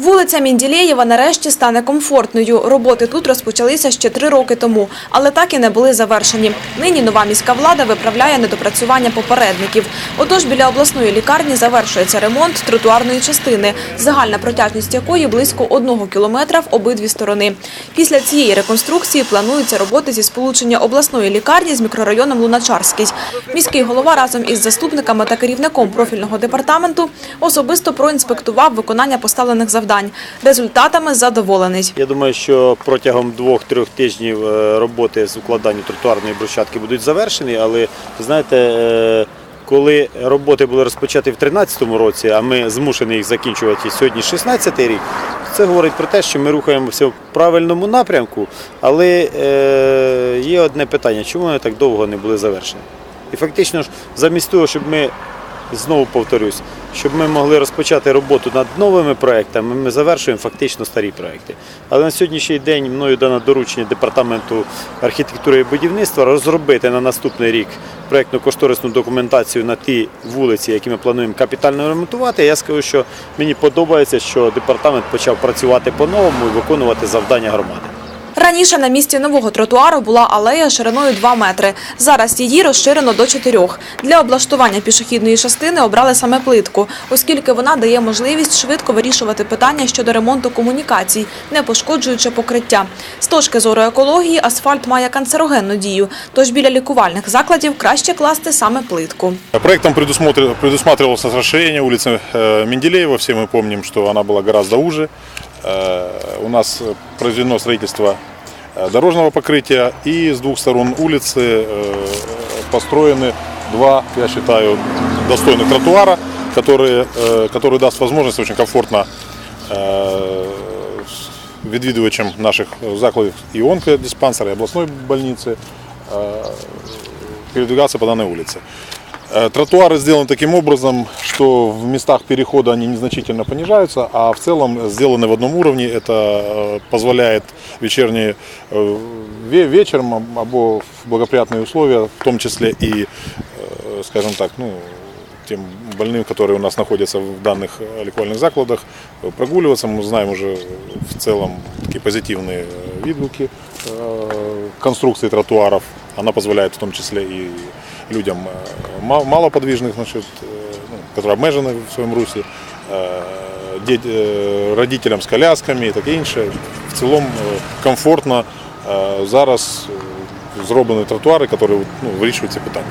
Вулиця Мінділєєва нарешті стане комфортною. Роботи тут розпочалися ще три роки тому, але так і не були завершені. Нині нова міська влада виправляє недопрацювання попередників. Отож, біля обласної лікарні завершується ремонт тротуарної частини, загальна протяжність якої близько одного кілометра в обидві сторони. Після цієї реконструкції плануються роботи зі сполучення обласної лікарні з мікрорайоном Луначарський. Міський голова разом із заступниками та керівником профільного департаменту особисто проінспектував виконання поставлених завдань. Результатами задоволений. Я думаю, що протягом двох-трьох тижнів е, роботи з укладання тротуарної брусчатки будуть завершені, але знаєте, е, коли роботи були розпочаті в 2013 році, а ми змушені їх закінчувати сьогодні 16-й рік, це говорить про те, що ми рухаємося в правильному напрямку, але е, є одне питання, чому вони так довго не були завершені? І фактично ж, замість того, щоб ми знову повторюсь, щоб ми могли розпочати роботу над новими проектами, ми завершуємо фактично старі проекти. Але на сьогоднішній день мною дано доручення департаменту архітектури і будівництва розробити на наступний рік проєктно-кошторисну документацію на ті вулиці, які ми плануємо капітально ремонтувати. Я скажу, що мені подобається, що департамент почав працювати по-новому і виконувати завдання громади. Раніше на місці нового тротуару була алея шириною 2 метри. Зараз її розширено до 4. Для облаштування пішохідної частини обрали саме плитку, оскільки вона дає можливість швидко вирішувати питання щодо ремонту комунікацій, не пошкоджуючи покриття. З точки зору екології асфальт має канцерогенну дію, тож біля лікувальних закладів краще класти саме плитку. Проектом предусмотр- предусматривалось расширение улицы э, Менделеева. Все мы помним, что она была гораздо уже. Э, У нас произведено строительство э, дорожного покрытия и с двух сторон улицы э, построены два, я считаю, достойных тротуара, которые, э, которые даст возможность очень комфортно э, відвідувачам наших закладів і онкодиспансера, і обласної больниці э, передвигаться по данной улице. Э, Тротуары сделаны таким образом, что в местах перехода они незначительно понижаются, а в целом сделаны в одном уровне. Это э, позволяет вечерние э, ве- вечером аб- або в благоприятные условия, в том числе и, скажем так, ну, тем больным, которые у нас находятся в данных лікувальных закладах, прогуливаться. Мы знаем уже в целом такие позитивные відгуки э, конструкции тротуаров. Она позволяет в том числе и людям э, ма- малоподвижных, значит, э, ну, которые обмежені в своєму русі, э, дет- э, родителям з колясками і таке інше. В цілому э, комфортно э, зараз э, зроблені тротуари, які ну, вирішують ці питання.